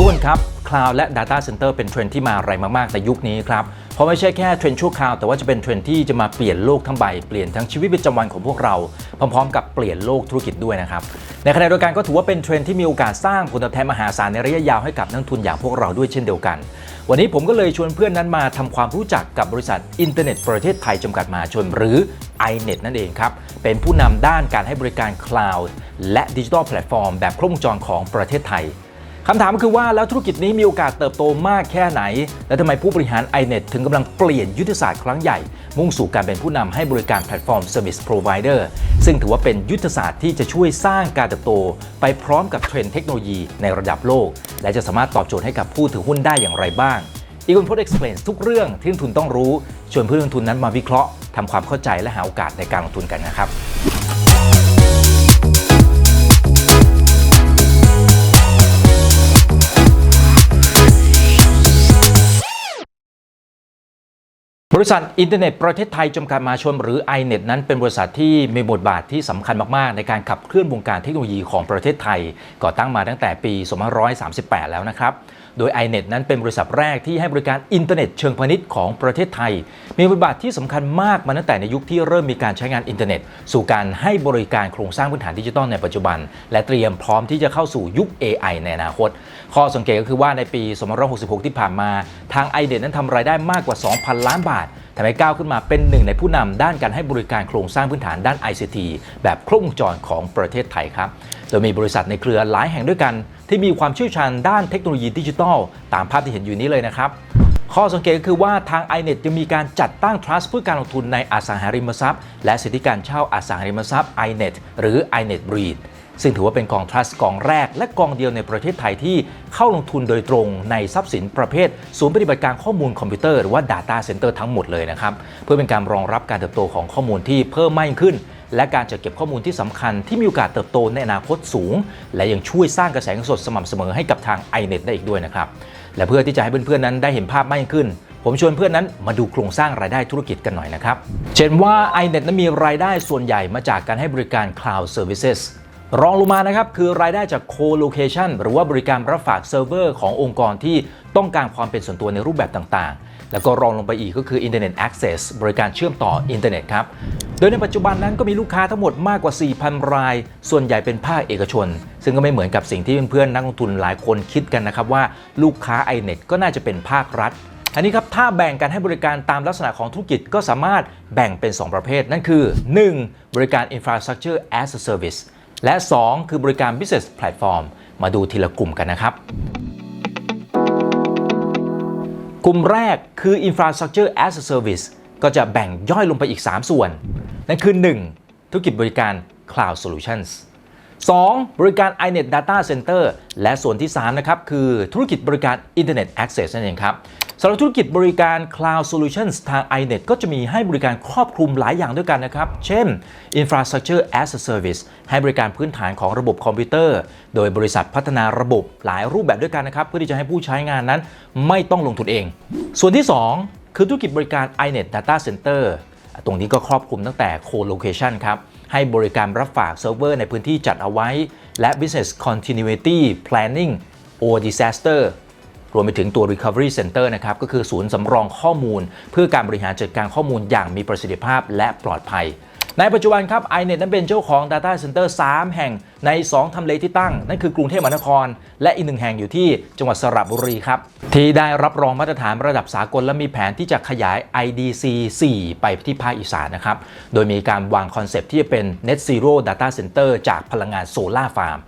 ทุกคนครับ Cloud และ Data Center เป็นเทรนที่มาแรงมาก ๆ ในยุคนี้ครับ เพราะไม่ใช่แค่เทรนชั่วคราว แต่ว่าจะเป็นเทรนที่จะมาเปลี่ยนโลกทั้งใบ เปลี่ยนทั้งชีวิตประจำวันของพวกเรา พร้อม ๆ กับเปลี่ยนโลกธุรกิจด้วยนะครับ ในขณะเดียวกันก็ถือว่าเป็นเทรนที่มีโอกาสสร้างผลตอบแทนมหาศาลในระยะยาวให้กับนักทุนอย่างพวกเราด้วยเช่นเดียวกัน วันนี้ผมก็เลยชวนเพื่อนนั้นมาทำความรู้จักกับบริษัทอินเทอร์เน็ตประเทศไทยจำกัดมหาชนหรือ iNet นั่นเองครับ เป็นผู้นำด้านการให้บริการ Cloud และดิจิทัลแพลตฟอร์มแบบครบวงจรของประเทศไทย คำถามก็คือว่าแล้วธุรกิจนี้มีโอกาสเติบโตมากแค่ไหน และทำไมผู้บริหาร iNet ถึงกำลังเปลี่ยนยุทธศาสตร์ครั้งใหญ่ มุ่งสู่การเป็นผู้นำให้บริการแพลตฟอร์ม Service Provider ซึ่งถือว่าเป็นยุทธศาสตร์ที่จะช่วยสร้างการเติบโต ไปพร้อมกับเทรนด์เทคโนโลยีในระดับโลก และจะสามารถตอบโจทย์ให้กับผู้ถือหุ้นได้อย่างไรบ้างอีกคนพด explain ทุกเรื่องที่นักลงทุนต้องรู้ชวนผู้ลงทุนนั้นมาวิเคราะห์ทำความเข้าใจและหาโอกาสในการลงทุนกันนะครับ ริษัทอินเทอร์เน็ตประเทศไทยจำกัดมาชนหรือ iNet นั้นเป็นบริษัทที่มีบทบาทที่สำคัญมาก ๆ ในการขับเคลื่อนวงการเทคโนโลยีของประเทศไทย ก่อตั้งมาตั้งแต่ปี 2538 แล้วนะครับ โดย iNet นั้นเป็นบริษัทแรกที่ให้บริการอินเทอร์เน็ตเชิงพาณิชย์ของประเทศไทย มีบทบาทที่สำคัญมากมาตั้งแต่ในยุคที่เริ่มมีการใช้งานอินเทอร์เน็ต สู่การให้บริการโครงสร้างพื้นฐานดิจิทัลในปัจจุบัน และเตรียมพร้อมที่จะเข้าสู่ยุค AI ในอนาคต ข้อสังเกตก็คือว่าในปี 2566 ที่ผ่านมาทาง iNet นั้นทำรายได้มากกว่า 2,000 ล้านบาททำให้ก้าวขึ้นมาเป็นหนึ่งในผู้นำด้านการให้บริการโครงสร้างพื้นฐานด้าน ICT แบบครบวงจรของประเทศไทยครับ โดยมีบริษัทในเครือหลายแห่งด้วยกัน ที่มีความเชี่ยวชาญด้านเทคโนโลยีดิจิทัล ตามภาพที่เห็นอยู่นี้เลยนะครับ ข้อสังเกตก็คือว่าทาง iNet ยังมีการจัดตั้ง trust เพื่อการลงทุนในอสังหาริมทรัพย์ และสิทธิการเช่าอสังหาริมทรัพย์ iNet หรือ iNet REIT ซึ่งถือว่าเป็นกอง trust กองแรกและกองเดียวในประเทศไทยที่เข้าลงทุนโดยตรงในทรัพย์สินประเภท ศูนย์ปฏิบัติการข้อมูลคอมพิวเตอร์หรือว่า Data Center ทั้งหมดเลยนะครับ เพื่อเป็นการรองรับการเติบโตของข้อมูลที่เพิ่มมากขึ้น และการจัดเก็บข้อมูลที่สำคัญที่มีโอกาสเติบโตในอนาคตสูง และยังช่วยสร้างกระแสเงินสดสม่ำเสมอให้กับทาง iNet ได้อีกด้วยนะครับ และเพื่อที่จะให้เพื่อนๆนั้นได้เห็นภาพมากยิ่งขึ้น ผมชวนเพื่อนนั้นมาดูโครงสร้างรายได้ธุรกิจกันหน่อยนะครับ เช่นว่า iNet นั้นมีรายได้ส่วนใหญ่มาจากการให้บริการ Cloud Services รองลงมานะครับคือรายได้จาก co-location หรือว่าบริการรับฝากเซิร์ฟเวอร์ขององค์กรที่ต้องการความเป็นส่วนตัวในรูปแบบต่างๆ แล้วก็รองลงไปอีกก็คือ Internet Access บริการเชื่อมต่ออินเทอร์เน็ตครับ โดยในปัจจุบันนั้นก็มีลูกค้าทั้งหมดมากกว่า 4,000 ราย ส่วนใหญ่เป็นภาคเอกชน ซึ่งก็ไม่เหมือนกับสิ่งที่เพื่อนๆนักลงทุนหลายคนคิดกันนะครับว่าลูกค้า iNet ก็น่าจะเป็นภาครัฐอันนี้ครับถ้าแบ่งการให้บริการตามลักษณะของธุรกิจก็สามารถแบ่งเป็น 2 ประเภท นั่นคือ 1. บริการ Infrastructure as a Service และ 2 คือบริการ Business Platform มาดูทีละกลุ่มกันนะครับ กลุ่มแรกคือ Infrastructure as a Service ก็จะแบ่งย่อยลงไปอีก 3 ส่วน นั่นคือ 1. ธุรกิจบริการ Cloud Solutions 2. บริการ iNet Data Center และส่วนที่3นะครับคือธุรกิจบริการ Internet Access นั่นเองครับสำหรับธุรกิจบริการ Cloud Solutions ทาง iNet ก็จะมีให้บริการครอบคลุมหลายอย่างด้วยกันนะครับ เช่น Infrastructure as a Service ให้บริการพื้นฐานของระบบคอมพิวเตอร์ โดยบริษัทพัฒนาระบบหลายรูปแบบด้วยกันนะครับ เพื่อที่จะให้ผู้ใช้งานนั้นไม่ต้องลงทุนเอง ส่วนที่ 2 คือธุรกิจบริการ iNet Data Center ตรงนี้ก็ครอบคลุมตั้งแต่ co-location ครับ ให้บริการรับฝากเซิร์ฟเวอร์ในพื้นที่จัดเอาไว้ และ business continuity planning or disaster รวมไปถึงตัว recovery center นะครับ ก็คือศูนย์สำรองข้อมูล เพื่อการบริหารจัดการข้อมูลอย่างมีประสิทธิภาพและปลอดภัย ในปัจจุบันครับ iNet นั้นเป็นเจ้าของ Data Center 3 แห่งใน 2 ทำเลที่ตั้ง นั่นคือกรุงเทพมหานคร และอีกหนึ่งแห่งอยู่ที่จังหวัดสระบุรีครับ ที่ได้รับรองมาตรฐานระดับสากลและมีแผนที่จะขยาย IDC 4 ไปที่ภาคอีสานนะครับ โดยมีการวางคอนเซปต์ที่จะเป็น Net Zero Data Center จากพลังงานโซลาร์ฟาร์ม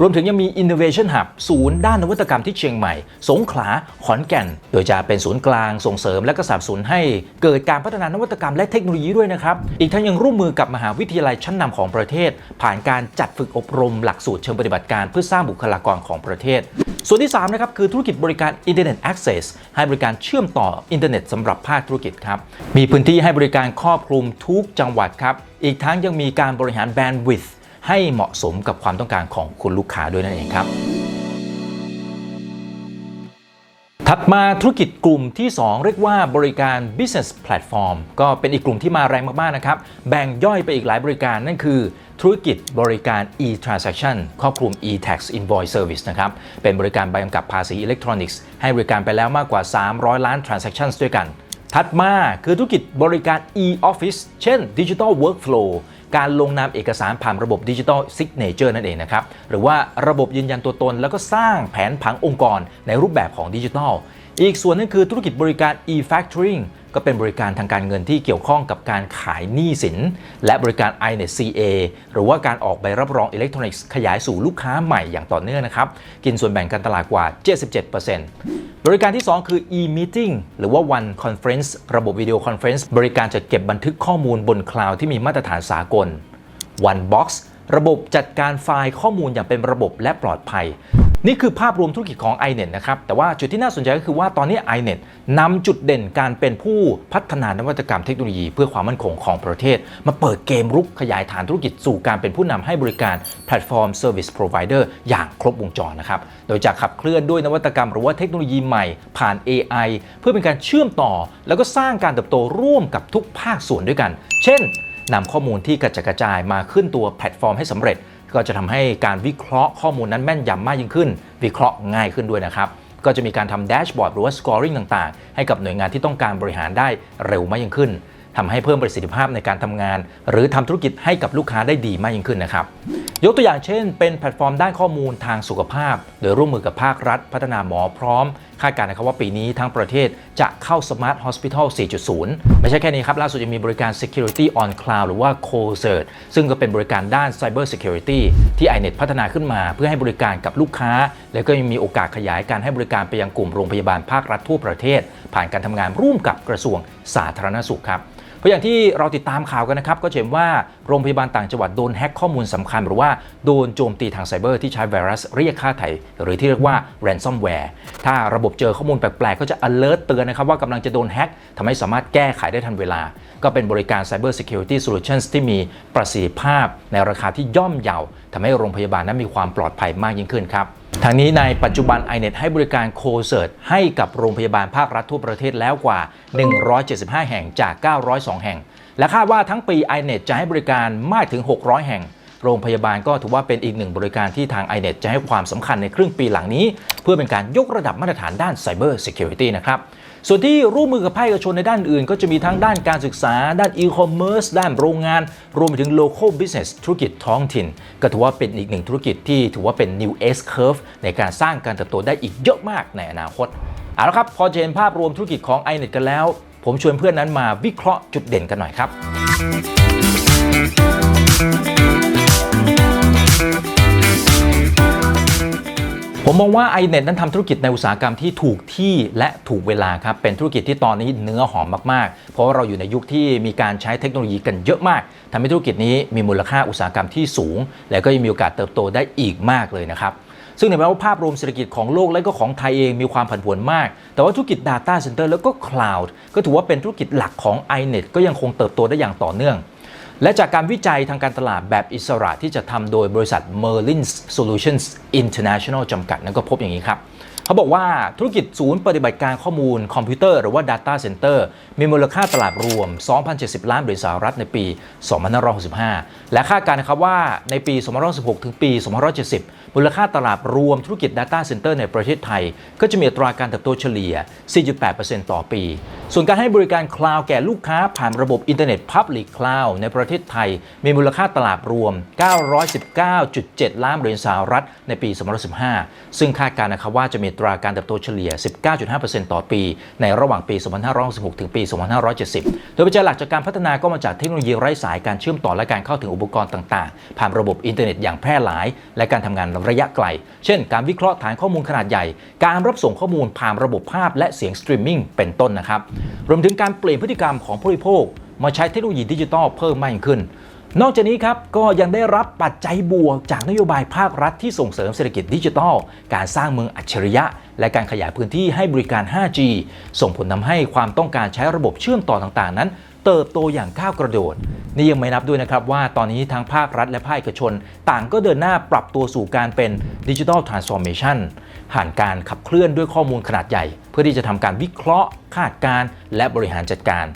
รวมถึงยังมี Innovation Hub ศูนย์ด้านนวัตกรรมที่เชียงใหม่ สงขลาขอนแก่น โดยจะเป็นศูนย์กลางส่งเสริมและก็สนับสนุนให้เกิดการพัฒนานวัตกรรมและเทคโนโลยีด้วยนะครับอีกทั้งยังร่วมมือกับมหาวิทยาลัยชั้นนำของประเทศ ผ่านการจัดฝึกอบรมหลักสูตรเชิงปฏิบัติการเพื่อสร้างบุคลากรของประเทศ ส่วนที่3นะครับคือธุรกิจบริการ Internet Access ให้บริการเชื่อมต่ออินเทอร์เน็ตสำหรับภาคธุรกิจครับ มีพื้นที่ให้บริการครอบคลุมทุกจังหวัดครับ อีกทั้งยังมีการบริหารแบนด์วิดให้เหมาะสมกับความต้องการของคุณลูกค้าด้วยนั่นเองครับ ถัดมาธุรกิจกลุ่มที่ 2 เรียกว่าบริการ business platform ก็เป็นอีกกลุ่มที่มาแรงมากๆนะครับ แบ่งย่อยไปอีกหลายบริการนั่นคือ ธุรกิจบริการ e-transaction ครอบคลุม e-tax invoice service นะครับ เป็นบริการใบกำกับภาษีอิเล็กทรอนิกส์ให้บริการไปแล้วมากกว่า 300 ล้าน transactions ด้วยกัน ถัดมาคือธุรกิจบริการ e-office เช่น digital workflow การลงนามเอกสารผ่านระบบดิจิทัลซิกเนเจอร์นั่นเองนะครับ หรือว่าระบบยืนยันตัวตน แล้วก็สร้างแผนผังองค์กรในรูปแบบของดิจิทัล อีกส่วนนึงคือธุรกิจบริการ e-factoring ก็เป็นบริการทางการเงินที่เกี่ยวข้องกับการขายหนี้สิน และบริการ iNet CA หรือว่าการออกใบรับรองอิเล็กทรอนิกส์ขยายสู่ลูกค้าใหม่อย่างต่อเนื่องนะครับ กินส่วนแบ่งการตลาดกว่า 77%บริการที่ 2 คือ e-meeting หรือว่า one conference ระบบวิดีโอคอนเฟรนซ์บริการจัดเก็บบันทึกข้อมูลบนคลาวด์ที่มีมาตรฐานสากล One Box ระบบจัดการไฟล์ข้อมูลอย่างเป็นระบบและปลอดภัย นี่คือภาพรวมธุรกิจของ iNet นะครับ แต่ว่าจุดที่น่าสนใจก็คือว่าตอนนี้ iNet นำจุดเด่นการเป็นผู้พัฒนานวัตกรรมเทคโนโลยี เพื่อความมั่นคงของประเทศ มาเปิดเกมรุกขยายฐานธุรกิจสู่การเป็นผู้นำให้บริการแพลตฟอร์ม Service Provider อย่างครบวงจรนะครับ โดยจะขับเคลื่อนด้วยนวัตกรรมหรือว่าเทคโนโลยีใหม่ผ่าน AI เพื่อเป็นการเชื่อมต่อ แล้วก็สร้างการเติบโตร่วมกับทุกภาคส่วนด้วยกัน เช่นนำข้อมูลที่กระจัดกระจายมาขึ้นตัวแพลตฟอร์มให้สำเร็จ ก็จะทำให้การวิเคราะห์ข้อมูลนั้นแม่นยำมากยิ่งขึ้น วิเคราะห์ง่ายขึ้นด้วยนะครับ ก็จะมีการทำแดชบอร์ดหรือว่าสกอร์ริงต่างๆ ให้กับหน่วยงานที่ต้องการบริหารได้เร็วมากยิ่งขึ้นทำให้เพิ่มประสิทธิภาพในการทำงาน หรือทำธุรกิจให้กับลูกค้าได้ดีมากยิ่งขึ้นนะครับ ยกตัวอย่างเช่น เป็นแพลตฟอร์มด้านข้อมูลทางสุขภาพ โดยร่วมมือกับภาครัฐ พัฒนาหมอพร้อม คาดการณ์นะครับว่าปีนี้ทั้งประเทศจะเข้า Smart Hospital 4.0 ไม่ใช่แค่นี้ครับ ล่าสุดยังมีบริการ Security on Cloud หรือว่า CoCert ซึ่งก็เป็นบริการด้าน Cyber Security ที่ iNet พัฒนาขึ้นมา เพื่อให้บริการกับลูกค้า แล้วก็ยังมีโอกาสขยายการให้บริการไปยังกลุ่มโรงพยาบาลภาครัฐทั่วประเทศ ผ่านการทำงานร่วมกับกระทรวงสาธารณสุขครับ เพราะอย่างที่เราติดตามข่าวกันนะครับ ก็เห็นว่าโรงพยาบาลต่างจังหวัดโดนแฮ็กข้อมูลสำคัญ หรือว่าโดนโจมตีทางไซเบอร์ที่ใช้ไวรัสเรียกค่าไถ่หรือที่เรียกว่า ransomware ถ้าระบบเจอข้อมูลแปลกๆ ก็จะ alert เตือนนะครับว่ากำลังจะโดนแฮ็กทำให้สามารถแก้ไขได้ทันเวลา ก็เป็นบริการ Cyber Security Solutions ที่มีประสิทธิภาพในราคาที่ย่อมเยาทำให้โรงพยาบาลนั้นมีความปลอดภัยมากยิ่งขึ้นครับ ทางนี้ในปัจจุบัน iNet ให้บริการโคเซิร์ตให้กับโรงพยาบาลภาครัฐทั่วประเทศแล้วกว่า 175 แห่งจาก 902 แห่ง และคาดว่าทั้งปี iNet จะให้บริการมากถึง 600 แห่ง โรงพยาบาลก็ถือว่าเป็นอีกหนึ่งบริการที่ทาง iNet จะให้ความสำคัญในครึ่งปีหลังนี้ เพื่อเป็นการยกระดับมาตรฐานด้าน Cyber Security นะครับ ส่วนที่ร่วมมือกับภาคเอกชนในด้านอื่น ก็จะมีทั้งด้านการศึกษา ด้าน e-commerce ด้านโรงงาน รวมไปถึง local business ธุรกิจท้องถิ่น ก็ถือว่าเป็นอีกหนึ่งธุรกิจที่ถือว่าเป็น new S curve ในการสร้างการเติบโตได้อีกเยอะมากในอนาคตเอาละครับพอจะเห็นภาพรวมธุรกิจของ iNet กันแล้ว ผมชวนเพื่อนนั้นมาวิเคราะห์จุดเด่นกันหน่อยครับ ผมมองว่า iNet นั้นทำธุรกิจในอุตสาหกรรมที่ถูกที่และถูกเวลาครับ เป็นธุรกิจที่ตอนนี้เนื้อหอมมาก ๆ เพราะว่าเราอยู่ในยุคที่มีการใช้เทคโนโลยีกันเยอะมากทำให้ธุรกิจนี้มีมูลค่าอุตสาหกรรมที่สูง และก็ยังมีโอกาสเติบโตได้อีกมากเลยนะครับซึ่งในแม้ว่าภาพรวมเศรษฐกิจของโลกและก็ของไทยเองมีความผันผวนมาก แต่ว่าธุรกิจ Data Center แล้วก็ Cloud ก็ถือว่าเป็นธุรกิจหลักของ iNet ก็ยังคงเติบโตได้อย่างต่อเนื่อง และจากการวิจัยทางการตลาดแบบอิสระที่จะทำโดยบริษัท Merlin Solutions International จำกัดนั้นก็พบอย่างนี้ครับเขาบอกว่าธุรกิจศูนย์ปฏิบัติการข้อมูลคอมพิวเตอร์หรือว่า Data Center มีมูลค่าตลาดรวม 2,070 ล้านเหรียญสหรัฐในปี 2565 และคาดการณ์นะครับว่าในปี 2516 ถึงปี 2570 มูลค่าตลาดรวมธุรกิจ Data Center ในประเทศไทย ก็จะมีอัตราการเติบโตเฉลี่ย 4.8%ต่อปี ส่วนการให้บริการคลาวด์แก่ลูกค้าผ่านระบบอินเทอร์เน็ต Public Cloud ในประเทศไทย มีมูลค่าตลาดรวม 919.7 ล้านเหรียญสหรัฐในปี 2015 ซึ่งคาดการณ์นะครับว่าจะมีอัตราการเติบโตเฉลี่ย 19.5%ต่อปี ในระหว่างปี 2566 ถึงปี 2570 โดยปัจจัยหลักจากการพัฒนาก็มาจากเทคโนโลยีไร้สายการเชื่อมต่อและการเข้าถึงอุปกรณ์ต่างๆ ผ่านระบบอินเทอร์เน็ตอย่างแพร่หลาย และการทำงานระยะไกล เช่น การวิเคราะห์ฐานข้อมูลขนาดใหญ่ การรับส่งข้อมูลผ่านระบบภาพและเสียงสตรีมมิ่งเป็นต้นนะครับ รวมถึงการเปลี่ยนพฤติกรรมของผู้บริโภค มาใช้เทคโนโลยีดิจิทัลเพิ่มมากยิ่งขึ้น นอกจากนี้ครับก็ยังได้รับปัจจัยบวกจากนโยบายภาครัฐที่ส่งเสริมเศรษฐกิจดิจิทัล การสร้างเมืองอัจฉริยะ และการขยายพื้นที่ให้บริการ 5G ส่งผลทำให้ความต้องการใช้ระบบเชื่อมต่อต่างๆ นั้น เติบโตอย่างก้าวกระโดด นี่ยังไม่นับด้วยนะครับว่าตอนนี้ทั้งภาครัฐและภาคเอกชน ต่างก็เดินหน้าปรับตัวสู่การเป็นดิจิทัลทรานส์ฟอร์เมชันผ่านการขับเคลื่อนด้วยข้อมูลขนาดใหญ่ เพื่อที่จะทำการวิเคราะห์ คาดการณ์และบริหารจัดการ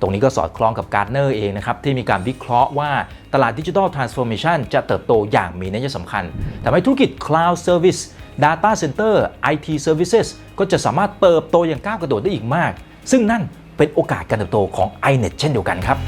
ตรงนี้ก็สอดคล้องกับการ์เนอร์เองนะครับ ที่มีการวิเคราะห์ว่าตลาดดิจิทัลทรานส์ฟอร์เมชันจะเติบโตอย่างมีนัยสำคัญทำให้ธุรกิจ Cloud Service Data Center IT Services ก็จะสามารถเติบโตอย่างก้าวกระโดดได้อีกมาก ซึ่งนั่น เป็นโอกาสการเติบโตของ iNet เช่นเดียวกันครับ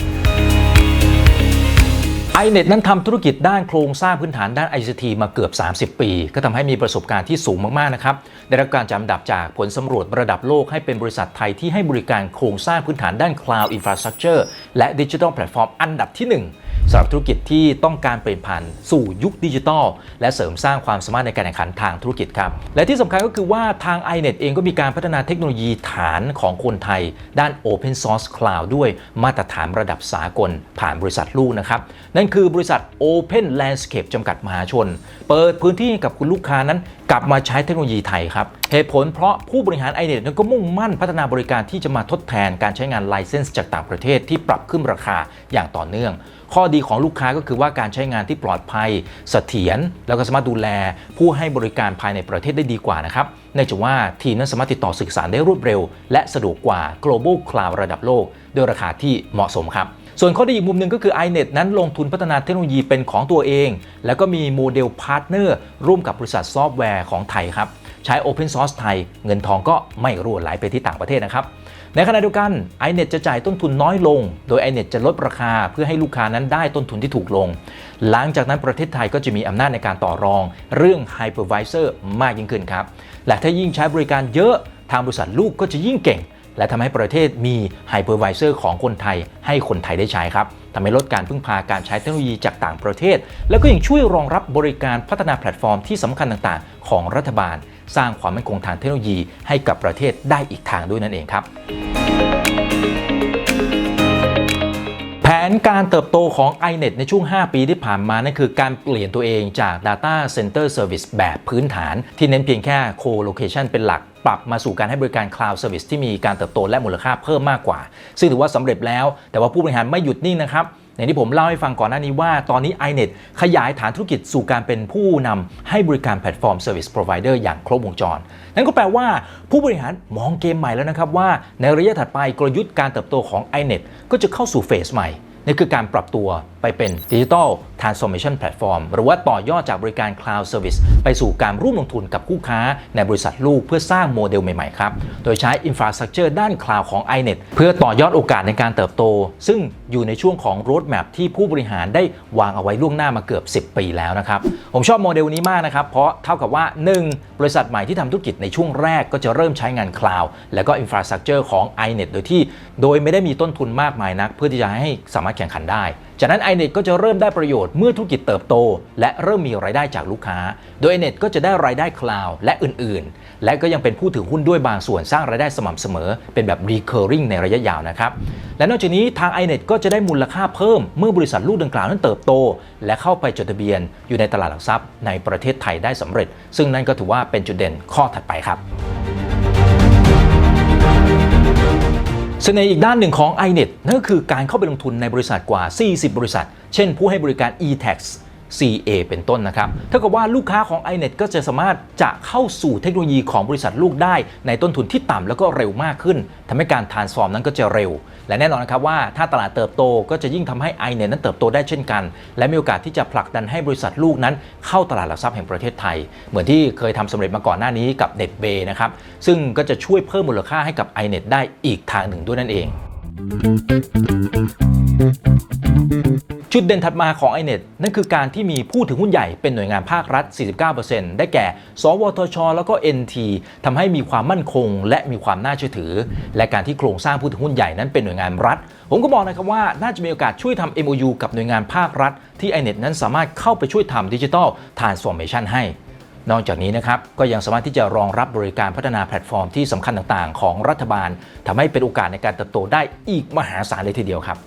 iNet นั้นทำธุรกิจด้านโครงสร้างพื้นฐานด้าน ICT มาเกือบ 30 ปี ก็ทำให้มีประสบการณ์ที่สูงมาก ๆ นะครับ ได้รับการจำดับจากผลสำรวจระดับโลกให้เป็นบริษัทไทยที่ให้บริการโครงสร้างพื้นฐานด้าน Cloud Infrastructure และ Digital Platform อันดับที่ 1สำหรับธุรกิจที่ต้องการเปลี่ยนผ่านสู่ยุคดิจิทัล และเสริมสร้างความสามารถในการแข่งขันทางธุรกิจครับ และที่สำคัญก็คือว่าทาง iNet เองก็มีการพัฒนาเทคโนโลยีฐานของคนไทย ด้าน Open Source Cloud ด้วยมาตรฐานระดับสากลผ่านบริษัทลูกนะครับ นั่นคือบริษัท Open Landscape จำกัดมหาชน เปิดพื้นที่ให้กับคุณลูกค้านั้น กลับมาใช้เทคโนโลยีไทยครับเหตุผลเพราะผู้บริหาร iNet นั้นก็มุ่งมั่นพัฒนาบริการที่จะมาทดแทนการใช้งานไลเซนส์จากต่างประเทศที่ปรับขึ้นราคาอย่างต่อเนื่อง ข้อดีของลูกค้าก็คือว่าการใช้งานที่ปลอดภัยเสถียรแล้วก็สามารถดูแลผู้ให้บริการภายในประเทศได้ดีกว่านะครับเนื่องจากว่าทีมนั้นสามารถติดต่อสื่อสารได้รวดเร็ว และสะดวกกว่า global cloud ระดับโลกด้วยราคาที่เหมาะสมครับส่วนข้อดีอีกมุมหนึ่งก็คือ iNet นั้นลงทุนพัฒนาเทคโนโลยีเป็นของตัวเอง แล้วก็มีโมเดลพาร์ทเนอร์ร่วมกับบริษัทซอฟต์แวร์ของไทยครับ ใช้ Open Source ไทย เงินทองก็ไม่รั่วไหลไปที่ต่างประเทศนะครับ ในขณะเดียวกัน iNet จะจ่ายต้นทุนน้อยลง โดย iNet จะลดราคาเพื่อให้ลูกค้านั้นได้ต้นทุนที่ถูกลง หลังจากนั้นประเทศไทยก็จะมีอำนาจในการต่อรอง เรื่อง Hypervisor มากยิ่งขึ้นครับ และถ้ายิ่งใช้บริการเยอะทางบริษัทลูกก็จะยิ่งเก่ง และทำให้ประเทศมี Hypervisor ของคนไทย ให้คนไทยได้ใช้ครับทำให้ลดการพึ่งพาการใช้เทคโนโลยีจากต่างประเทศ แล้วก็ยังช่วยรองรับบริการพัฒนาแพลตฟอร์มที่สำคัญต่างๆ ของรัฐบาล สร้างความมั่นคงทางเทคโนโลยีให้กับประเทศได้อีกทางด้วยนั่นเองครับแผนการเติบโตของ iNet ในช่วง 5 ปีที่ผ่านมานั่นคือการเปลี่ยนตัวเองจาก Data Center Service แบบพื้นฐาน ที่เน้นเพียงแค่ Co-location เป็นหลักปรับมาสู่การให้บริการ Cloud Service ที่มีการเติบโตและมูลค่าเพิ่มมากกว่า ซึ่งถือว่าสำเร็จแล้ว แต่ว่าผู้บริหารไม่หยุดนิ่งนะครับ อย่างที่ผมเล่าให้ฟังก่อนหน้านี้ว่าตอนนี้ iNet ขยายฐานธุรกิจสู่การเป็นผู้นำให้บริการแพลตฟอร์ม Service Provider อย่างครบวงจร นั่นก็แปลว่าผู้บริหารมองเกมใหม่แล้วนะครับว่าในระยะถัดไปกลยุทธ์การเติบโตของ iNet ก็จะเข้าสู่เฟสใหม่ นี่คือการปรับตัวไปเป็น Digital Transformation Platform หรือว่าต่อยอดจากบริการ Cloud Service ไปสู่การร่วมลงทุนกับคู่ค้าในบริษัทลูกเพื่อสร้างโมเดลใหม่ ๆ ครับ โดยใช้ Infrastructure ด้าน Cloud ของ iNet เพื่อต่อยอดโอกาสในการเติบโต ซึ่งอยู่ในช่วงของ Roadmap ที่ผู้บริหารได้วางเอาไว้ล่วงหน้ามาเกือบ 10 ปีแล้วนะครับ ผมชอบโมเดลนี้มากนะครับ เพราะเท่ากับว่า 1. บริษัทใหม่ที่ทำธุรกิจในช่วงแรกก็จะเริ่มใช้งาน Cloud แล้วก็ Infrastructure ของ iNet โดยที่ โดยไม่ได้มีต้นทุนมากมายนัก เพื่อที่จะให้สามารถแข่งขันได้ จากนั้น iNet ก็จะเริ่มได้ประโยชน์เมื่อธุรกิจเติบโต และเริ่มมีรายได้จากลูกค้า โดย iNet ก็จะได้รายได้คลาวและอื่น ๆ และก็ยังเป็นผู้ถือหุ้นด้วยบางส่วนสร้างรายได้สม่ำเสมอ เป็นแบบ recurring ในระยะยาวนะครับ และนอกจากนี้ทาง iNet ก็จะได้มูลค่าเพิ่มเมื่อบริษัทลูกดังกล่าวนั้นเติบโต และเข้าไปจดทะเบียนอยู่ในตลาดหลักทรัพย์ในประเทศไทยได้สำเร็จ ซึ่งนั่นก็ถือว่าเป็นจุดเด่นข้อถัดไปครับ เสน่ห์อีกด้านหนึ่งของ iNet นั่นก็คือการเข้าไปลงทุนในบริษัทกว่า 40 บริษัท เช่นผู้ให้บริการ e-tax CA เป็นต้นนะครับ เท่ากับว่าลูกค้าของ iNet ก็จะสามารถจะเข้าสู่เทคโนโลยีของบริษัทลูกได้ ในต้นทุนที่ต่ำแล้วก็เร็วมากขึ้นทำให้การ transform นั้นก็จะเร็ว และแน่นอนนะครับว่าถ้าตลาดเติบโตก็จะยิ่งทำให้ iNet นั้นเติบโตได้เช่นกัน และมีโอกาสที่จะผลักดันให้บริษัทลูกนั้นเข้าตลาดหลักทรัพย์แห่งประเทศไทย เหมือนที่เคยทำสำเร็จมาก่อนหน้านี้กับ NetBay นะครับ ซึ่งก็จะช่วยเพิ่มมูลค่าให้กับ iNet ได้อีกทางหนึ่งด้วยนั่นเอง จุดเด่นถัดมาของ iNet นั่นคือการที่มีผู้ถือหุ้นใหญ่เป็นหน่วยงานภาครัฐ 49%ได้แก่ สวทช แล้วก็ NT ทำให้มีความมั่นคง และมีความน่าเชื่อถือ และการที่โครงสร้างผู้ถือหุ้นใหญ่นั้นเป็นหน่วยงานรัฐ ผมก็บอกนะครับว่าน่าจะมีโอกาสช่วยทำ MOU กับหน่วยงานภาครัฐ ที่ iNet นั้นสามารถเข้าไปช่วยทำดิจิทัล Transformation ให้นอกจากนี้นะครับก็ยังสามารถที่จะรองรับบริการพัฒนาแพลตฟอร์มที่สำคัญต่างๆ ของรัฐบาลทำให้เป็นโอกาสในการเติบโตได้อีกมหาศาลเลยทีเดียวครับ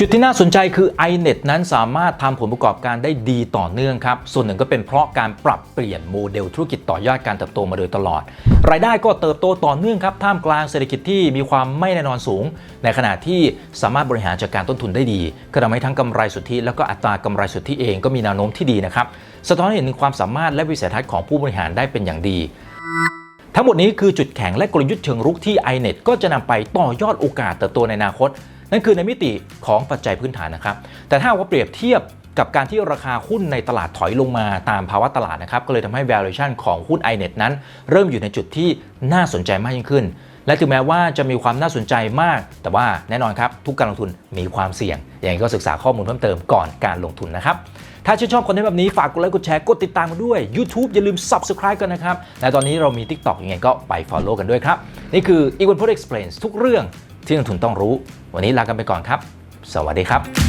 จุดที่น่าสนใจคือ iNet นั้นสามารถทำผลประกอบการได้ดีต่อเนื่องครับ ส่วนหนึ่งก็เป็นเพราะการปรับเปลี่ยนโมเดลธุรกิจต่อยอดการเติบโตมาโดยตลอด รายได้ก็เติบโตต่อเนื่องครับ ท่ามกลางเศรษฐกิจที่มีความไม่แน่นอนสูง ในขณะที่สามารถบริหารจัดการต้นทุนได้ดี ก็ทำให้ทั้งกำไรสุทธิ แล้วก็อัตรากำไรสุทธิเองก็มีแนวโน้มที่ดีนะครับ สะท้อนให้เห็นถึงความสามารถและวิสัยทัศน์ของผู้บริหารได้เป็นอย่างดีทั้งหมดนี้คือจุดแข็งและกลยุทธ์เชิงรุกที่ iNet ก็จะนำไปต่อยอดโอกาสเติบโตในอนาคต นั่นคือในมิติของปัจจัยพื้นฐานนะครับ แต่ถ้าว่าเปรียบเทียบกับการที่ราคาหุ้นในตลาดถอยลงมาตามภาวะตลาดนะครับ ก็เลยทำให้ valuation ของหุ้น iNet นั้น เริ่มอยู่ในจุดที่น่าสนใจมากยิ่งขึ้น และถึงแม้ว่าจะมีความน่าสนใจมาก แต่ว่าแน่นอนครับ ทุกการลงทุนมีความเสี่ยง อย่างไรก็ศึกษาข้อมูลเพิ่มเติมก่อนการลงทุนนะครับ ถ้าชื่นชอบคอนเทนต์แบบนี้ฝากกดไลค์กดแชร์กดติดตามกันด้วย YouTube อย่าลืม Subscribe กันนะครับและตอนนี้เรามี TikTok ยังไงก็ไป Follow กันด้วยครับนี่คือ e q u a l p o d Explains ทุกเรื่องที่นักลงทุนต้องรู้ วันนี้ลากันไปก่อนครับ สวัสดีครับ